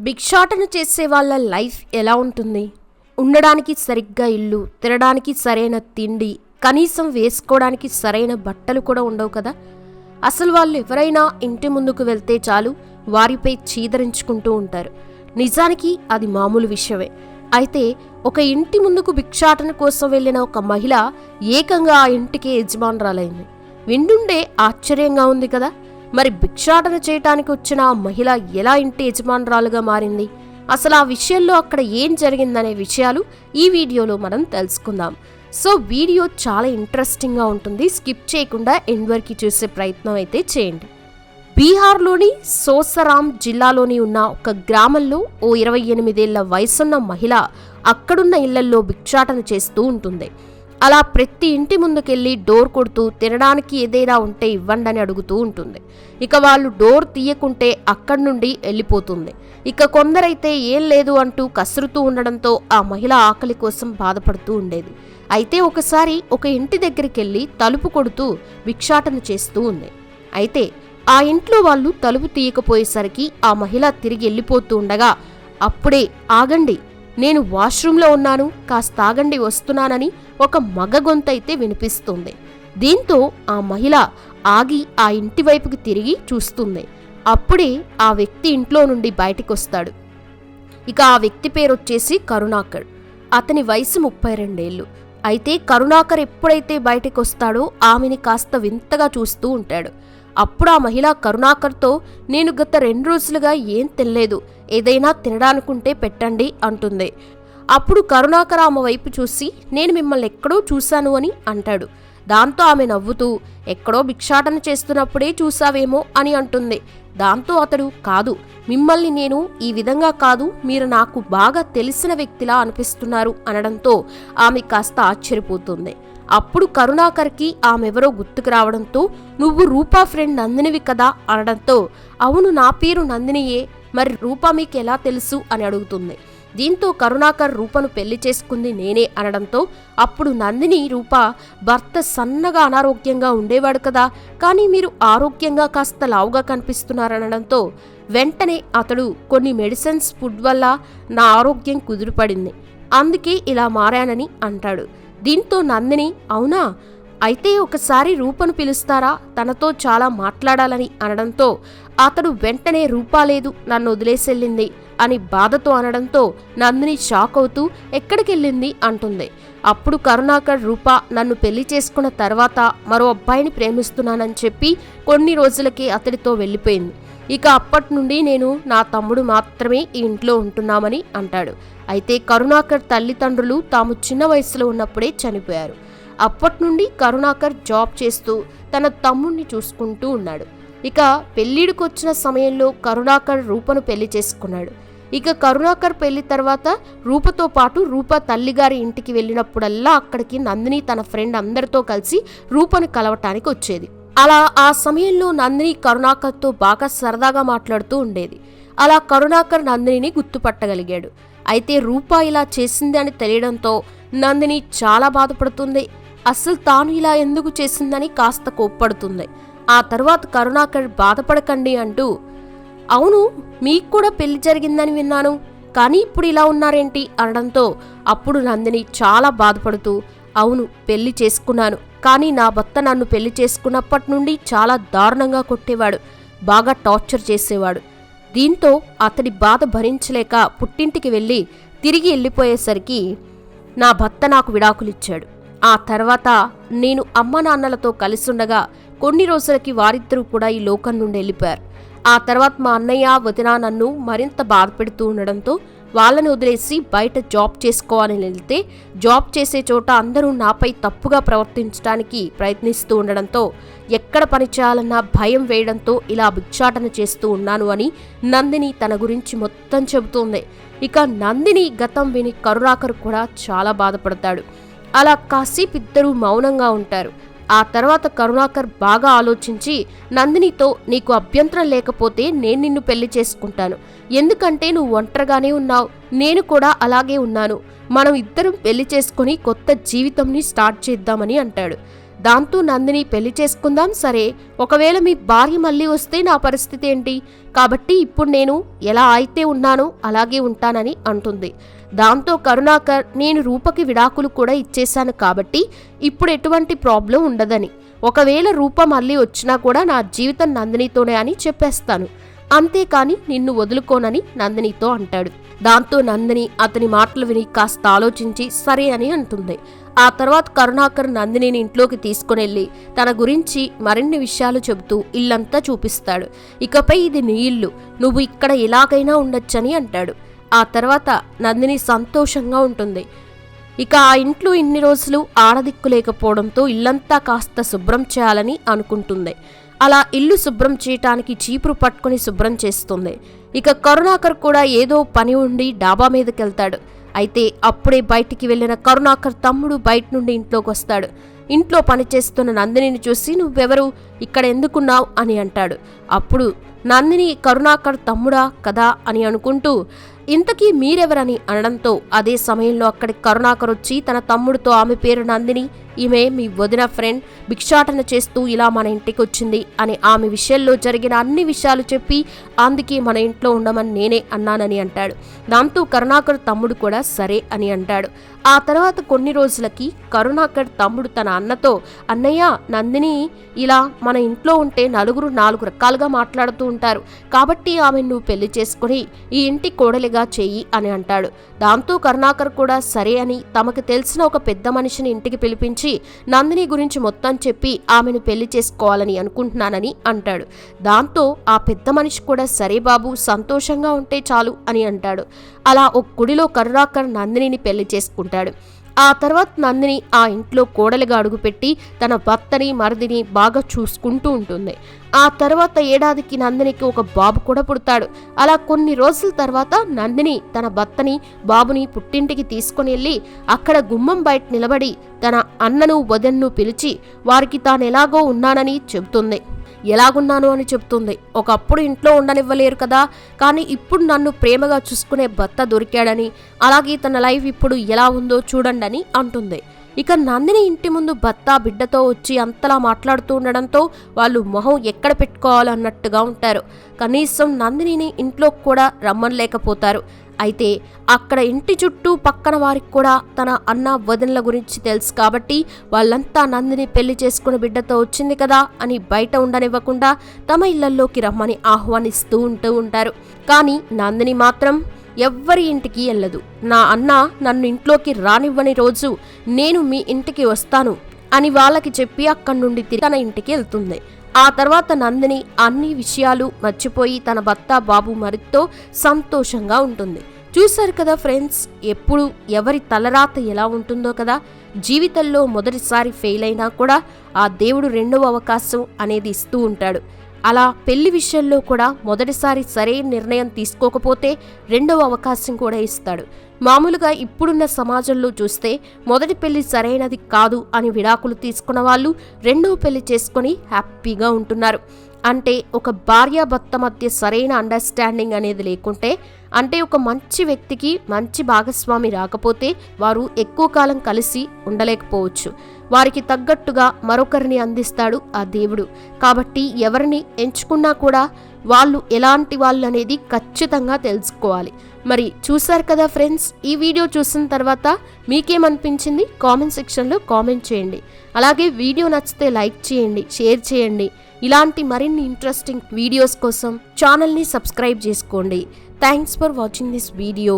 భిక్షాటన చేసే వాళ్ళ లైఫ్ ఎలా ఉంటుంది? ఉండడానికి సరిగ్గా ఇల్లు తినడానికి సరైన తిండి కనీసం వేసుకోవడానికి సరైన బట్టలు కూడా ఉండవు కదా? అసలు వాళ్ళు ఎవరైనా ఇంటి ముందుకు వెళ్తే చాలు వారిపై చీదరించుకుంటూ ఉంటారు. నిజానికి అది మామూలు విషయమే. అయితే ఒక ఇంటి ముందుకు భిక్షాటన కోసం వెళ్ళిన ఒక మహిళ ఏకంగా ఆ ఇంటికి యజమానురాలైంది. విండుండే ఆశ్చర్యంగా ఉంది కదా? మరి భిక్షాటన చేయటానికి వచ్చిన ఆ మహిళ ఎలా ఇంటి యజమానురాలుగా మారింది? అసలు ఆ విషయంలో అక్కడ ఏం జరిగిందనే విషయాలు ఈ వీడియోలో మనం తెలుసుకుందాం. సో వీడియో చాలా ఇంట్రెస్టింగ్గా ఉంటుంది. స్కిప్ చేయకుండా ఎండ్ వరకు చూసే ప్రయత్నం అయితే చేయండి. బీహార్లోని సోసరామ్ జిల్లాలోని ఉన్న ఒక గ్రామంలో ఓ ఇరవై ఎనిమిదేళ్ళ వయసున్న మహిళ అక్కడున్న ఇళ్ళల్లో భిక్షాటన చేస్తూ ఉంటుంది. అలా ప్రతి ఇంటి ముందుకెళ్ళి డోర్ కొడుతూ తినడానికి ఏదైనా ఉంటే ఇవ్వండి అని అడుగుతూ ఉంటుంది. ఇక వాళ్ళు డోర్ తీయకుంటే అక్కడి నుండి వెళ్ళిపోతుంది. ఇక కొందరైతే ఏం లేదు అంటూ కసురుతూ ఉండడంతో ఆ మహిళ ఆకలి కోసం బాధపడుతూ ఉండేది. అయితే ఒకసారి ఒక ఇంటి దగ్గరికి వెళ్ళి తలుపు కొడుతూ భిక్షాటన చేస్తూ ఉంది. అయితే ఆ ఇంట్లో వాళ్ళు తలుపు తీయకపోయేసరికి ఆ మహిళ తిరిగి వెళ్ళిపోతూ ఉండగా అప్పుడే ఆగండి. నేను వాష్రూంలో ఉన్నాను. కాస్త ఆగండి వస్తున్నానని ఒక మగ గొంతైతే వినిపిస్తుంది. దీంతో ఆ మహిళ ఆగి ఆ ఇంటి వైపుకి తిరిగి చూస్తుంది. అప్పుడే ఆ వ్యక్తి ఇంట్లో నుండి బయటకొస్తాడు. ఇక ఆ వ్యక్తి పేరు వచ్చేసి కరుణాకర్. అతని వయసు ముప్పై రెండేళ్ళు అయితే కరుణాకర్ ఎప్పుడైతే బయటికి వస్తాడో ఆమెని కాస్త వింతగా చూస్తూ ఉంటాడు. అప్పుడు ఆ మహిళ కరుణాకర్తో నేను గత రెండు రోజులుగా ఏం తినలేదు. ఏదైనా తినడానుకుంటే పెట్టండి అంటుంది. అప్పుడు కరుణాకర్ ఆమె వైపు చూసి నేను మిమ్మల్ని ఎక్కడో చూశాను అని అంటాడు. దాంతో ఆమె నవ్వుతూ ఎక్కడో భిక్షాటన చేస్తున్నప్పుడే చూసావేమో అని అంటుంది. దాంతో అతడు కాదు మిమ్మల్ని నేను ఈ విధంగా కాదు మీరు నాకు బాగా తెలిసిన వ్యక్తిలా అనిపిస్తున్నారు అనడంతో ఆమె కాస్త ఆశ్చర్యపోతుంది. అప్పుడు కరుణాకర్కి ఆమెవరో గుర్తుకు రావడంతో నువ్వు రూపా ఫ్రెండ్ నందినివి కదా అనడంతో అవును నా పేరు నందినియే మరి రూపా మీకు ఎలా తెలుసు అని అడుగుతుంది. దీంతో కరుణాకర్ రూపను పెళ్ళి చేసుకుంది నేనే అనడంతో అప్పుడు నందిని రూప భర్త సన్నగా అనారోగ్యంగా ఉండేవాడు కదా కానీ మీరు ఆరోగ్యంగా కాస్త లావుగా కనిపిస్తున్నారనడంతో వెంటనే అతడు కొన్ని మెడిసిన్స్ ఫుడ్ వల్ల నా ఆరోగ్యం కుదురుపడింది. అందుకే ఇలా మారానని అంటాడు. దీంతో నందిని అవునా? అయితే ఒకసారి రూపను పిలుస్తారా? తనతో చాలా మాట్లాడాలని అనడంతో అతడు వెంటనే రూపా లేదు నన్ను వదిలేసెళ్ళింది. అని బాధతో అనడంతో నందిని షాక్ అవుతూ ఎక్కడికెళ్ళింది అంటుంది. అప్పుడు కరుణాకర్ రూప నన్ను పెళ్ళి చేసుకున్న తర్వాత మరో అబ్బాయిని ప్రేమిస్తున్నానని చెప్పి కొన్ని రోజులకే అతడితో వెళ్ళిపోయింది. ఇక అప్పటి నుండి నేను నా తమ్ముడు మాత్రమే ఈ ఇంట్లో ఉంటున్నామని అంటాడు. అయితే కరుణాకర్ తల్లిదండ్రులు తాము చిన్న వయసులో ఉన్నప్పుడే చనిపోయారు. అప్పటి నుండి కరుణాకర్ జాబ్ చేస్తూ తన తమ్ముణ్ణి చూసుకుంటూ ఉన్నాడు. ఇక పెళ్ళిడికొచ్చిన సమయంలో కరుణాకర్ రూపను పెళ్ళి చేసుకున్నాడు. ఇక కరుణాకర్ పెళ్ళి తర్వాత రూపతో పాటు రూప తల్లిగారి ఇంటికి వెళ్ళినప్పుడల్లా అక్కడికి నందిని తన ఫ్రెండ్ అందరితో కలిసి రూపను కలవటానికి వచ్చేది. అలా ఆ సమయంలో నందిని కరుణాకర్తో బాగా సరదాగా మాట్లాడుతూ ఉండేది. అలా కరుణాకర్ నందినిని గుర్తుపట్టగలిగాడు. అయితే రూప ఇలా చేసింది అని తెలియడంతో నందిని చాలా బాధపడుతుంది. అస్సలు తాను ఇలా ఎందుకు చేసిందని కాస్త కోప్పడుతుంది. ఆ తర్వాత కరుణాకర్ బాధపడకండి అంటూ అవును మీకు కూడా పెళ్ళి జరిగిందని విన్నాను. కానీ ఇప్పుడు ఇలా ఉన్నారేంటి అనడంతో అప్పుడు నందిని చాలా బాధపడుతూ అవును పెళ్ళి చేసుకున్నాను. కానీ నా భర్త నన్ను పెళ్ళి చేసుకున్నప్పటి నుండి చాలా దారుణంగా కొట్టేవాడు. బాగా టార్చర్ చేసేవాడు. దీంతో అతడి బాధ భరించలేక పుట్టింటికి వెళ్ళి తిరిగి వెళ్ళిపోయేసరికి నా భర్త నాకు విడాకులిచ్చాడు. ఆ తర్వాత నేను అమ్మ నాన్నలతో కలిసుండగా కొన్ని రోజులకి వారిద్దరూ కూడా ఈ లోకం నుండి వెళ్ళిపోయారు. ఆ తర్వాత మా అన్నయ్య వదిన నన్ను మరింత బాధ పెడుతూ ఉండడంతో వాళ్ళని వదిలేసి బయట జాబ్ చేసుకోవాలని వెళ్తే జాబ్ చేసే చోట అందరూ నాపై తప్పుగా ప్రవర్తించడానికి ప్రయత్నిస్తూ ఉండడంతో ఎక్కడ పని చేయాలన్నా భయం వేయడంతో ఇలా భిక్షాటన చేస్తూ ఉన్నాను అని నందిని తన గురించి మొత్తం చెబుతోంది. ఇక నందిని గతం విని కరుణాకర్ కూడా చాలా బాధపడతాడు. అలా కాసేపు ఇద్దరూ మౌనంగా ఉంటారు. ఆ తర్వాత కరుణాకర్ బాగా ఆలోచించి నందినితో నీకు అభ్యంతరం లేకపోతే నేను నిన్ను పెళ్ళి చేసుకుంటాను. ఎందుకంటే నువ్వు ఒంటరిగానే ఉన్నావు. నేను కూడా అలాగే ఉన్నాను. మనం ఇద్దరం పెళ్ళి చేసుకుని కొత్త జీవితంని స్టార్ట్ చేద్దామని అంటాడు. దాంతో నందిని పెళ్ళి చేసుకుందాం సరే. ఒకవేళ మీ భార్య మళ్ళీ వస్తే నా పరిస్థితి ఏంటి? కాబట్టి ఇప్పుడు నేను ఎలా అయితే ఉన్నానో అలాగే ఉంటానని అంటుంది. దాంతో కరుణాకర్ నేను రూపకి విడాకులు కూడా ఇచ్చేశాను కాబట్టి ఇప్పుడు ఎటువంటి ప్రాబ్లం ఉండదని. ఒకవేళ రూప మళ్ళీ వచ్చినా కూడా నా జీవితం నందినితోనే అని చెప్పేస్తాను. అంతేకాని నిన్ను వదులుకోనని నందినితో అంటాడు. దాంతో నందిని అతని మాటలు విని కాస్త ఆలోచించి సరే అని అంటుంది. ఆ తర్వాత కరుణాకర్ నందినిని ఇంట్లోకి తీసుకునెళ్ళి తన గురించి మరిన్ని విషయాలు చెబుతూ ఇల్లంతా చూపిస్తాడు. ఇకపై ఇది నీ ఇల్లు. నువ్వు ఇక్కడ ఎలాగైనా ఉండొచ్చని అంటాడు. ఆ తర్వాత నందిని సంతోషంగా ఉంటుంది. ఇక ఆ ఇంట్లో ఇన్ని రోజులు ఆడదిక్కు లేకపోవడంతో ఇల్లంతా కాస్త శుభ్రం చేయాలని అనుకుంటుంది. అలా ఇల్లు శుభ్రం చేయటానికి చీపురు పట్టుకుని శుభ్రం చేస్తుంది. ఇక కరుణాకర్ కూడా ఏదో పని ఉండి డాబా మీదకెళ్తాడు. అయితే అప్పుడే బయటికి వెళ్ళిన కరుణాకర్ తమ్ముడు బయట నుండి ఇంట్లోకి వస్తాడు ఇంట్లో పనిచేస్తున్న నందినిని చూసి నువ్వెవరు? ఇక్కడ ఎందుకున్నావు అని అంటాడు. అప్పుడు నందిని కరుణాకర్ తమ్ముడా కదా అని అనుకుంటూ ఇంతకీ మీరెవరని అనడంతో అదే సమయంలో అక్కడి కరుణాకర్ వచ్చి తన తమ్ముడితో ఆమె పేరు నందిని ఈమె మీ వదిన ఫ్రెండ్ భిక్షాటన చేస్తూ ఇలా మన ఇంటికి వచ్చింది అని ఆమె విషయంలో జరిగిన అన్ని విషయాలు చెప్పి అందుకే మన ఇంట్లో ఉండమని నేనే అన్నానని అంటాడు. దాంతో కరుణాకర్ తమ్ముడు కూడా సరే అని అంటాడు. ఆ తర్వాత కొన్ని రోజులకి కరుణాకర్ తమ్ముడు తన అన్నతో అన్నయ్య నందిని ఇలా మన మన ఇంట్లో ఉంటే నలుగురు నాలుగు రకాలుగా మాట్లాడుతూ ఉంటారు. కాబట్టి ఆమె నువ్వు పెళ్ళి చేసుకుని ఈ ఇంటి కోడలిగా చెయ్యి అని అంటాడు. దాంతో కరుణాకర్ కూడా సరే అని తమకు తెలిసిన ఒక పెద్ద మనిషిని ఇంటికి పిలిపించి నందిని గురించి మొత్తం చెప్పి ఆమెను పెళ్ళి చేసుకోవాలని అనుకుంటున్నానని అంటాడు. దాంతో ఆ పెద్ద మనిషి కూడా సరే బాబు సంతోషంగా ఉంటే చాలు అని అంటాడు. అలా ఒక గుడిలో కరుణాకర్ నందినిని పెళ్ళి చేసుకుంటాడు. ఆ తర్వాత నందిని ఆ ఇంట్లో కోడలిగా అడుగుపెట్టి తన భర్తని మరిదిని బాగా చూసుకుంటూ ఉంటుంది. ఆ తర్వాత ఏడాదికి నందినికి ఒక బాబు కూడా పుడతాడు. అలా కొన్ని రోజుల తర్వాత నందిని తన భర్తని బాబుని పుట్టింటికి తీసుకుని వెళ్ళి అక్కడ గుమ్మం బయట నిలబడి తన అన్నను వదన్ను పిలిచి వారికి తాను ఎలాగో ఉన్నానని చెబుతుంది. ఎలాగున్నాను అని చెప్తుంది. ఒకప్పుడు ఇంట్లో ఉండనివ్వలేరు కదా కానీ ఇప్పుడు నన్ను ప్రేమగా చూసుకునే భర్త దొరికాడని అలాగే తన లైఫ్ ఇప్పుడు ఎలా ఉందో చూడండి అని అంటుంది. ఇక నందిని ఇంటి ముందు భర్త బిడ్డతో వచ్చి అంతలా మాట్లాడుతూ ఉండడంతో వాళ్ళు మొహం ఎక్కడ పెట్టుకోవాలన్నట్టుగా ఉంటారు. కనీసం నందినిని ఇంట్లో కూడా రమ్మనలేకపోతారు. అయితే అక్కడ ఇంటి చుట్టూ పక్కన వారికి కూడా తన అన్న వదినల గురించి తెలుసు కాబట్టి వాళ్ళంతా నందిని పెళ్ళి చేసుకుని బిడ్డతో వచ్చింది కదా అని బయట ఉండనివ్వకుండా తమ ఇళ్ళల్లోకి రమ్మని ఆహ్వానిస్తూ ఉంటూ ఉంటారు. కానీ నందిని మాత్రం ఎవ్వరి ఇంటికి వెళ్ళదు. నా అన్న నన్ను ఇంట్లోకి రానివ్వని రోజు నేను మీ ఇంటికి వస్తాను అని వాళ్ళకి చెప్పి అక్కడి నుండి తిరిగి తన ఇంటికి వెళ్తుంది. ఆ తర్వాత నందిని అన్ని విషయాలు మర్చిపోయి తన భర్త బాబు మరితో సంతోషంగా ఉంటుంది. చూశారు కదా ఫ్రెండ్స్ ఎప్పుడు ఎవరి తలరాత ఎలా ఉంటుందో కదా? జీవితంలో మొదటిసారి ఫెయిల్ అయినా కూడా ఆ దేవుడు రెండవ అవకాశం అనేది ఇస్తూ ఉంటాడు. అలా పెళ్ళి విషయంలో కూడా మొదటిసారి సరైన నిర్ణయం తీసుకోకపోతే రెండవ అవకాశం కూడా ఇస్తాడు. మామూలుగా ఇప్పుడున్న సమాజంలో చూస్తే మొదటి పెళ్ళి సరైనది కాదు అని విడాకులు తీసుకున్న వాళ్ళు రెండవ పెళ్ళి చేసుకొని హ్యాపీగా ఉంటున్నారు. అంటే ఒక భార్యాభర్త మధ్య సరైన అండర్స్టాండింగ్ అనేది లేకుంటే అంటే ఒక మంచి వ్యక్తికి మంచి భాగస్వామి రాకపోతే వారు ఎక్కువ కాలం కలిసి ఉండలేకపోవచ్చు. వారికి తగ్గట్టుగా మరొకరిని అందిస్తాడు ఆ దేవుడు. కాబట్టి ఎవరిని ఎంచుకున్నా కూడా వాళ్ళు ఎలాంటి వాళ్ళు అనేది ఖచ్చితంగా తెలుసుకోవాలి. మరి చూశారు కదా ఫ్రెండ్స్ ఈ వీడియో చూసిన తర్వాత మీకేమనిపించింది? కామెంట్ సెక్షన్లో కామెంట్ చేయండి. అలాగే వీడియో నచ్చితే లైక్ చేయండి షేర్ చేయండి. ఇలాంటి మరిన్ని ఇంట్రెస్టింగ్ వీడియోస్ కోసం ఛానల్ని సబ్స్క్రైబ్ చేసుకోండి. Thanks for watching this video